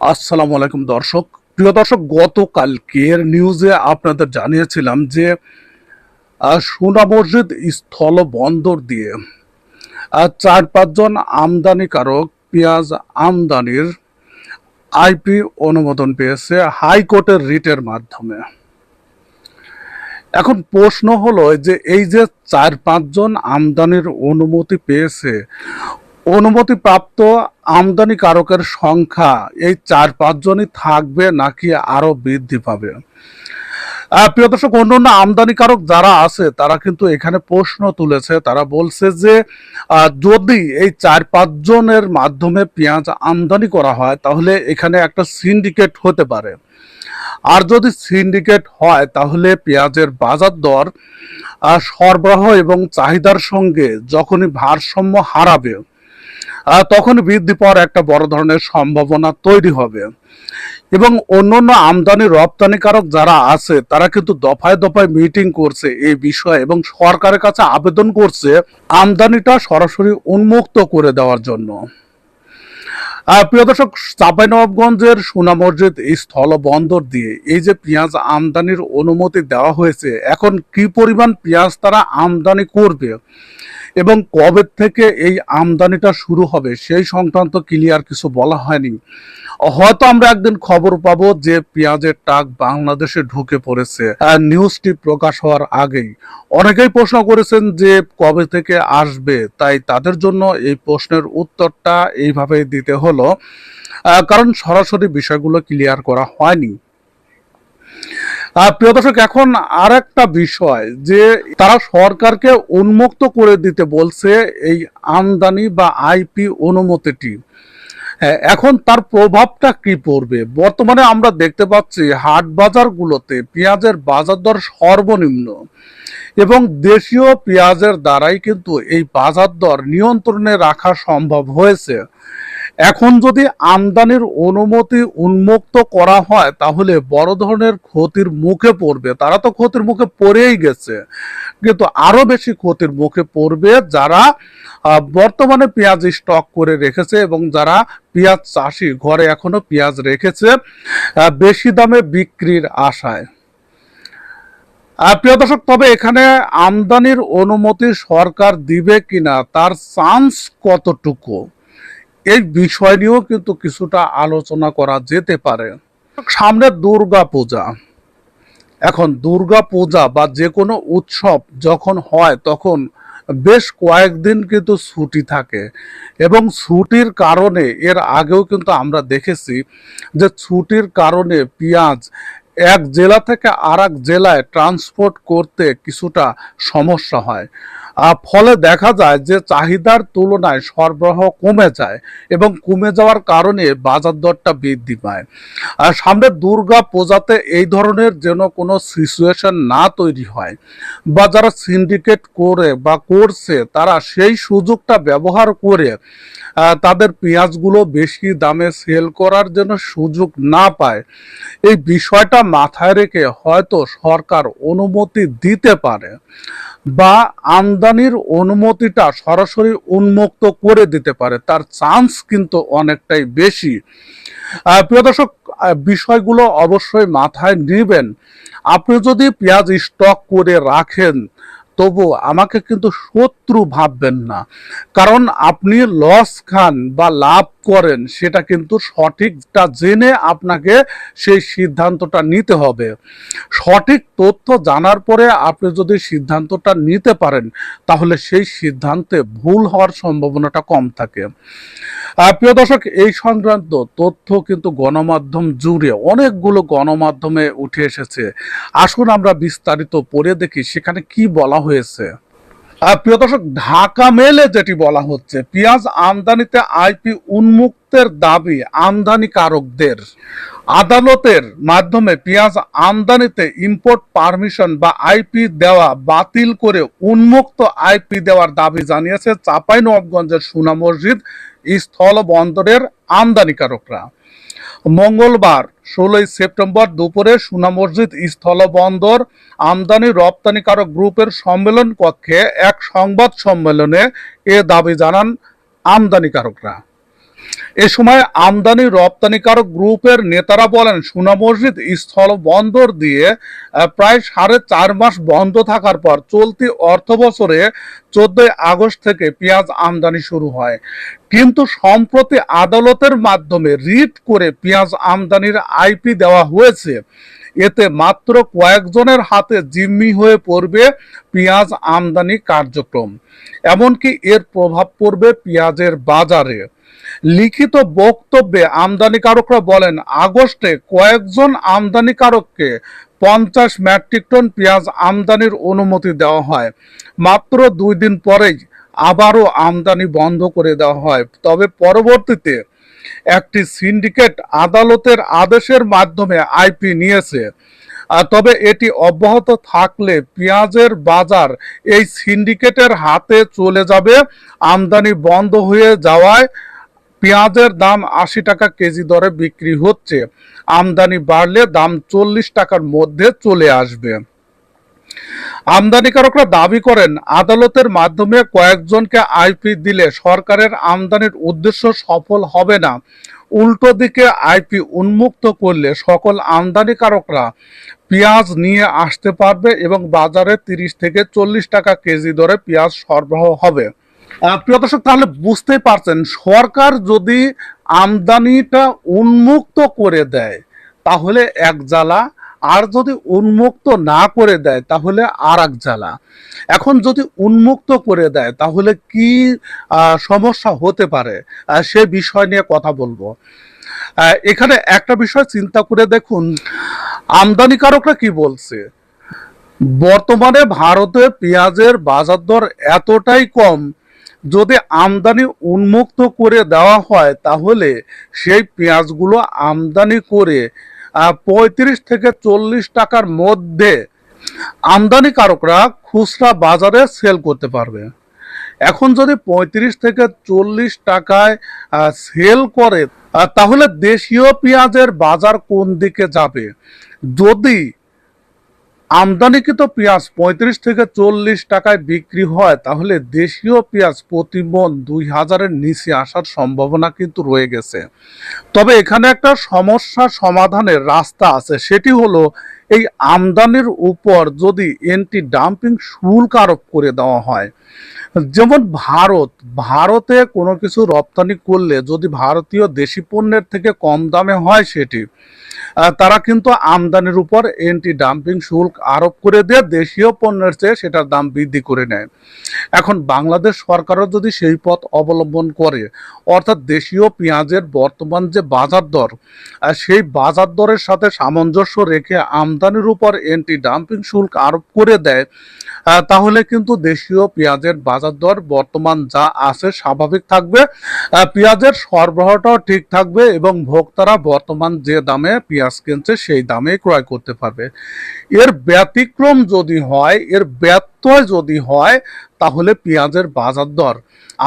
আসসালামু আলাইকুম দর্শক। প্রিয় দর্শক, গতকালকের নিউজে আপনাদের জানিয়েছিলাম যে সোনা মসজিদ স্থল বন্দর দিয়ে চার পাঁচজন আমদানিকারক পেঁয়াজ আমদানির আইপি অনুমোদন পেয়েছে হাইকোর্টের রিটের মাধ্যমে। এখন প্রশ্ন হলো যে, এই যে চার পাঁচজন আমদানির অনুমতি পেয়েছে অনুমতিপ্রাপ্ত আমদানিকারকের সংখ্যা এই চার পাঁচজনই থাকবে নাকি আরও বৃদ্ধি পাবে? প্রিয় দর্শক অন্য অন্য আমদানিকারক যারা আছে, তারা কিন্তু এখানে প্রশ্ন তুলেছে। তারা বলছে যে যদি এই চার পাঁচজনের মাধ্যমে পেঁয়াজ আমদানি করা হয়, তাহলে এখানে একটা সিন্ডিকেট হতে পারে। আর যদি সিন্ডিকেট হয়, তাহলে পেঁয়াজের বাজার দর সরবরাহ এবং চাহিদার সঙ্গে যখনই ভারসাম্য হারাবে তখন বৃদ্ধি পাওয়ার একটা বড় ধরনের সম্ভাবনা তৈরি হবে। এবং অন্যান্য আমদানি রপ্তানিকারক যারা আছে, তারা কিন্তু দফায় দফায় মিটিং করছে এই বিষয়ে এবং সরকারের কাছে আবেদন করছে আমদানিটা সরাসরি উন্মুক্ত করে দেওয়ার জন্য। প্রিয় দর্শক, চাঁপাইনবাবগঞ্জের সোনা মসজিদ এই স্থল বন্দর দিয়ে এই যে পেঁয়াজ আমদানির অনুমতি দেওয়া হয়েছে, এখন কি পরিমাণ পেঁয়াজ তারা আমদানি করবে? এবং কবে থেকে এই আমদানিটা শুরু হবে সেই সংক্রান্ত ক্লিয়ার কিছু বলা হয়নি। হয়তো আমরা একদিন খবর পাবো যে পেঁয়াজের টাক বাংলাদেশে ঢুকে পড়েছে। নিউজটি প্রকাশ হওয়ার আগেই অনেকেই প্রশ্ন করেছেন যে কবে থেকে আসবে, তাই তাদের জন্য এই প্রশ্নের উত্তরটা এইভাবে দিতে হলো। কারণ সরাসরি বিষয়গুলো ক্লিয়ার করা হয়নি। প্রিয় দর্শক, এখন আর একটা বিষয় যে তারা সরকারকে উন্মুক্ত করে দিতে বলছে এই আমদানি বা আইপি অনুমতিটি। এখন তার প্রভাবটা কি পড়বে? বর্তমানে আমরা দেখতে পাচ্ছি হাট বাজারগুলোতে পেঁয়াজের বাজার দর সর্বনিম্ন এবং দেশীয় পেঁয়াজের দ্বারাই কিন্তু এই বাজার দর নিয়ন্ত্রণে রাখা সম্ভব হয়েছে। এখন যদি আমদানির অনুমতি উন্মুক্ত করা হয়, তাহলে বড় ধরনের ক্ষতির মুখে পড়বে। তারা তো ক্ষতির মুখে পড়েই গেছে। কিন্তু আরও বেশি ক্ষতির মুখে পড়বে যারা বর্তমানে পেঁয়াজ স্টক করে রেখেছে এবং যারা পেঁয়াজ চাষি, ঘরে এখনও পেঁয়াজ রেখেছে বেশি দামে বিক্রির আশায়। প্রিয় দর্শক, তবে এখানে আমদানির অনুমতি সরকার দিবে কিনা, তার চান্স কতটুকু? এই বিষয় নিয়েও কিন্তু কিছুটা আলোচনা করা যেতে পারে। সামনে দুর্গা পূজা। এখন দুর্গা পূজা বা যে কোনো উৎসব যখন হয় তখন বেশ কয়েকদিন কিন্তু ছুটি থাকে এবং ছুটির কারণে এর আগেও কিন্তু আমরা দেখেছি যে ছুটির কারণে পেঁয়াজ এক জেলা থেকে আর জেলায় ট্রান্সপোর্ট করতে কিছুটা সমস্যা হয়। ফলে দেখা যায় যে চাহিদার তুলনায় সরবরাহ কমে যায় এবং কমে যাওয়ার কারণে বাজার দরটা বৃদ্ধি পায়। আর সামনে দুর্গা পূজাতে এই ধরনের যেন কোনো সিচুয়েশন না তৈরি হয়। বা যারা সিন্ডিকেট করে বা করছে, তারা সেই সুযোগটা ব্যবহার করে তাদের পেঁয়াজগুলো বেশি দামে সেল করার জন্য সুযোগ না পায়। এই বিষয়টা মাথায় রেখে হয়তো সরকার অনুমতি দিতে পারে বা আমদানির অনুমতিটা সরাসরি উন্মুক্ত করে দিতে পারে। তার চান্স কিন্তু অনেকটাই বেশি। প্রিয় দর্শক বিষয়গুলো অবশ্যই মাথায় নেবেন। আপনি যদি পেঁয়াজ স্টক করে রাখেন তবু আমাকে কিন্তু শত্রু ভাববেন না। কারণ আপনি লস খান বা লাভ করেন, সেটা কিন্তু সঠিকটা জেনে আপনাকে সেই সিদ্ধান্তটা নিতে হবে। সঠিক তথ্য জানার পরে আপনি যদি সিদ্ধান্তটা নিতে পারেন, তাহলে সেই সিদ্ধান্তে ভুল হওয়ার সম্ভাবনাটা কম থাকে। প্রিয় দর্শক, এই সংক্রান্ত তথ্য কিন্তু গণমাধ্যম জুড়ে অনেকগুলো গণমাধ্যমে উঠে এসেছে। আসুন আমরা বিস্তারিত পড়ে দেখি সেখানে কি বলা হয়েছে। প্রিয় দর্শক, ঢাকা মেলে যেটি বলা হচ্ছে, পেঁয়াজ আমদানিতে আইপি উন্মুক্তের দাবি আমদানিকারকদের। আদালতের মাধ্যমে পেঁয়াজ আমদানিতে ইম্পোর্ট পারমিশন বা আইপি দেওয়া বাতিল করে উন্মুক্ত আইপি দেওয়ার দাবি জানিয়েছে চাঁপাইনবাবগঞ্জের সুনা মসজিদ স্থল বন্দরের আমদানিকারকরা। মঙ্গলবার, ষোলোই সেপ্টেম্বর দুপুরে সুনা মসজিদ স্থল বন্দর আমদানি রপ্তানিকারক গ্রুপের সম্মেলন কক্ষে এক সংবাদ সম্মেলনে এ দাবি জানান আমদানিকারকরা। এ সময় আমদানি রপ্তানিকারক গ্রুপের নেতারা বলেন, সোনা মসজিদ স্থল বন্দর দিয়ে প্রায় সাড়ে চার মাস বন্ধ থাকার পর চলতি অর্থ বছরে চোদ্দই আগস্ট থেকে পেঁয়াজ আমদানি শুরু হয়। কিন্তু সম্প্রতি আদালতের মাধ্যমে রিট করে পেঁয়াজ আমদানির আইপি দেওয়া হয়েছে। এতে মাত্র কয়েকজনের হাতে জিম্মি হয়ে পড়বে পেঁয়াজ আমদানি কার্যক্রম। এমনকি এর প্রভাব পড়বে পেঁয়াজের বাজারে। লিখিত বক্তব্যে আমদানিকারকরা বলেন, আগস্টে কয়েকজন আমদানিকারককে পঞ্চাশ মেট্রিক টন পেঁয়াজ আমদানির অনুমতি দেওয়া হয়। মাত্র দুই দিন পরেই আবারও আমদানি বন্ধ করে দেওয়া হয়। তবে পরবর্তীতে একটি সিন্ডিকেট আদালতের আদেশের মাধ্যমে আইপি নিয়েছে। তবে এটি অব্যাহত থাকলে পেঁয়াজের বাজার এই সিন্ডিকেটের হাতে চলে যাবে। আমদানি বন্ধ হয়ে যাওয়ায় পেঁয়াজের দাম আশি টাকা কেজি দরে বিক্রি হচ্ছে। আমদানি বাড়লে দাম চল্লিশ টাকার মধ্যে চলে আসবে। আমদানিকারকরা দাবি করেন, আদালতের মাধ্যমে কয়েকজনকে আইপি দিলে সরকারের আমদানির উদ্দেশ্য সফল হবে না। উল্টো দিকে আইপি উন্মুক্ত করলে সকল আমদানিকারকরা পেঁয়াজ নিয়ে আসতে পারবে এবং বাজারে তিরিশ থেকে চল্লিশ টাকা কেজি দরে পেঁয়াজ সরবরাহ হবে। প্রিয় দর্শক, তাহলে বুঝতেই পারছেন, সরকার যদি আমদানিটা উন্মুক্ত করে দেয়, তাহলে এক জ্বালা, আর যদি উন্মুক্ত না করে দেয়, তাহলে আর এক জ্বালা। এখন যদি উন্মুক্ত করে দেয়, তাহলে কি সমস্যা হতে পারে? সে বিষয় নিয়ে কথা বলব। এখানে একটা বিষয় চিন্তা করে দেখুন, আমদানিকারকরা কি বলছে? বর্তমানে ভারতে পেঁয়াজের বাজার দর এতটাই কম যদি আমদানি উন্মুক্ত করে দেওয়া হয়, তাহলে সেই পেঁয়াজগুলো আমদানি করে পঁয়ত্রিশ থেকে চল্লিশ টাকার মধ্যে আমদানিকারকরা খুচরা বাজারে সেল করতে পারবে। এখন যদি পঁয়ত্রিশ থেকে চল্লিশ টাকায় সেল করে তাহলে দেশীয় পেঁয়াজের বাজার কোন দিকে যাবে? যদি আমদানিকৃত পেঁয়াজ পঁয়ত্রিশ থেকে চল্লিশ টাকায় বিক্রি হয়, তাহলে দেশীয় পেঁয়াজ প্রতি মন দুই হাজারের নিচে আসার সম্ভাবনা কিন্তু রয়ে গেছে। তবে এখানে একটা সমস্যা সমাধানের রাস্তা আছে, সেটি হলো এই আমদানির উপর যদি এন্টি ডাম্পিং শুল্ক আরোপ করে দেওয়া হয়। যেমন ভারত, ভারতে কোনো কিছু রপ্তানি করলে যদি ভারতীয় দেশি পণ্যের থেকে কম দামে হয় সেটি তারা কিন্তু আমদানির উপর এন্টি ডাম্পিং শুল্ক আরোপ করে দিয়ে দেশীয় পণ্যের চেয়ে সেটার দাম বৃদ্ধি করে নেয়। এখন বাংলাদেশ সরকারও যদি সেই পথ অবলম্বন করে, অর্থাৎ দেশীয় পেঁয়াজের বর্তমান যে বাজার দর সেই বাজার দরের সাথে সামঞ্জস্য রেখে আমদানির উপর এন্টি ডাম্পিং শুল্ক আরোপ করে দেয় তাহলে কিন্তু দেশীয় পেঁয়াজের বাজার দর বর্তমান যা আছে স্বাভাবিক থাকবে। পেঁয়াজের সরবরাহটাও ঠিক থাকবে এবং ভোক্তারা বর্তমান যে দামে পেঁয়াজ কিনছে সেই দামে ক্রয় করতে পারবে। এর ব্যতিক্রম যদি হয় এর ব্যত্যয় যদি হয়, তাহলে পেঁয়াজের বাজার দর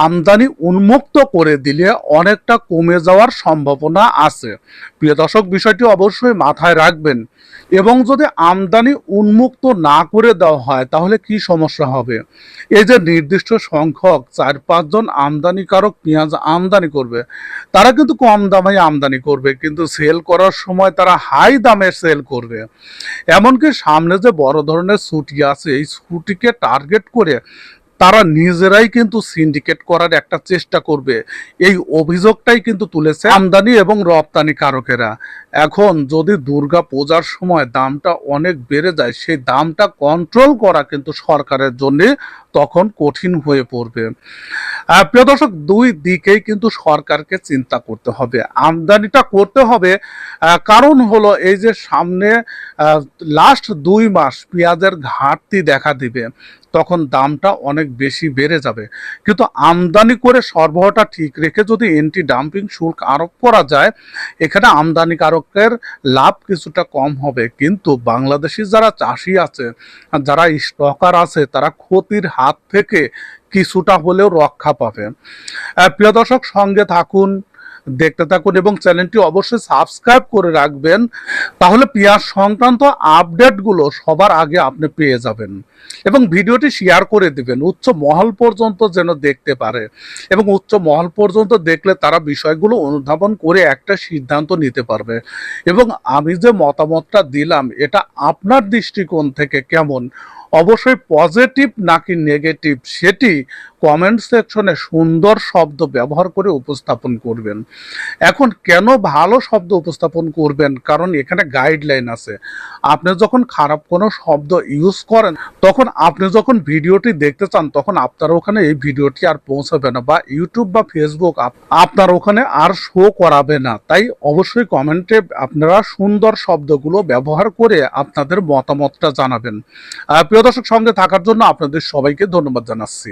আমদানি উন্মুক্ত করে দিলে অনেকটা কমে যাওয়ার সম্ভাবনা আছে। প্রিয় দর্শক, বিষয়টি অবশ্যই মাথায় রাখবেন। এবং যদি আমদানি উন্মুক্ত না করে দেওয়া হয়, তাহলে কি সমস্যা হবে? এই যে নির্দিষ্ট সংখ্যক চার পাঁচজন আমদানিকারক পেঁয়াজ আমদানি করবে, তারা কিন্তু কম দামে আমদানি করবে, কিন্তু সেল করার সময় তারা হাই দামে সেল করবে। এমনকি সামনে যে বড় ধরনের ছুটি আছে, এই ছুটিকে টার্গেট করে তারা নিজেরাই কিন্তু সিন্ডিকেট করার একটা চেষ্টা করবে। এই অভিযোগটাই কিন্তু তুলেছে আমদানি এবং রপ্তানি কারকেরা। এখন যদি দুর্গা পূজার সময় দামটা অনেক বেড়ে যায়, সেই দামটা কন্ট্রোল করা কিন্তু সরকারের জন্য তখন কঠিন হয়ে পড়বে। প্রিয় দর্শক, দুই দিকেই কিন্তু সরকারকে চিন্তা করতে হবে। আমদানিটা করতে হবে কারণ হলো এই যে সামনে লাস্ট দুই মাস পেঁয়াজের ঘাটতি দেখা দিবে। তখন দামটা অনেক বেশি বেড়ে যাবে। কিন্তু আমদানি করে সরবরাহটা ঠিক রেখে যদি এন্টি ডাম্পিং শুল্ক আরোপ করা যায়, এখানে আমদানিকারকের লাভ কিছুটা কম হবে। কিন্তু বাংলাদেশি যারা চাষি আছে, যারা স্টকার আছে, তারা ক্ষতির হাত থেকে কিছুটা হলেও রক্ষা পাবে। প্রিয় দর্শক, সঙ্গে থাকুন। দেখতে থাকুন এবং চ্যানেলটি অবশ্যই সাবস্ক্রাইব করে রাখবেন, তাহলে পেঁয়াজ সংক্রান্ত আপডেটগুলো সবার আগে আপনি পেয়ে যাবেন এবং ভিডিওটি শেয়ার করে দিবেন, উচ্চ মহল পর্যন্ত যেন দেখতে পারে এবং উচ্চ মহল পর্যন্ত দেখলে তারা বিষয়গুলো অনুধাবন করে একটা সিদ্ধান্ত নিতে পারবে এবং আমি যে মতামতটা দিলাম, এটা আপনার দৃষ্টিকোণ থেকে কেমন? অবশ্যই পজিটিভ নাকি নেগেটিভ, সেটি কমেন্ট সেকশনে সুন্দর শব্দ ব্যবহার করে উপস্থাপন করবেন। এখন কেন ভালো শব্দ উপস্থাপন করবেন? কারণ এখানে গাইডলাইন আছে। আপনি যখন খারাপ কোনো শব্দ ইউজ করেন, তখন আপনি যখন ভিডিওটি দেখতে চান, তখন আপনার ওখানে এই ভিডিওটি আর পৌঁছাবে না বা ইউটিউব বা ফেসবুক আপনার ওখানে আর শো করাবে না। তাই অবশ্যই কমেন্টে আপনারা সুন্দর শব্দগুলো ব্যবহার করে আপনাদের মতামতটা জানাবেন। প্রিয় দর্শক, সঙ্গে থাকার জন্য আপনাদের সবাইকে ধন্যবাদ জানাচ্ছি।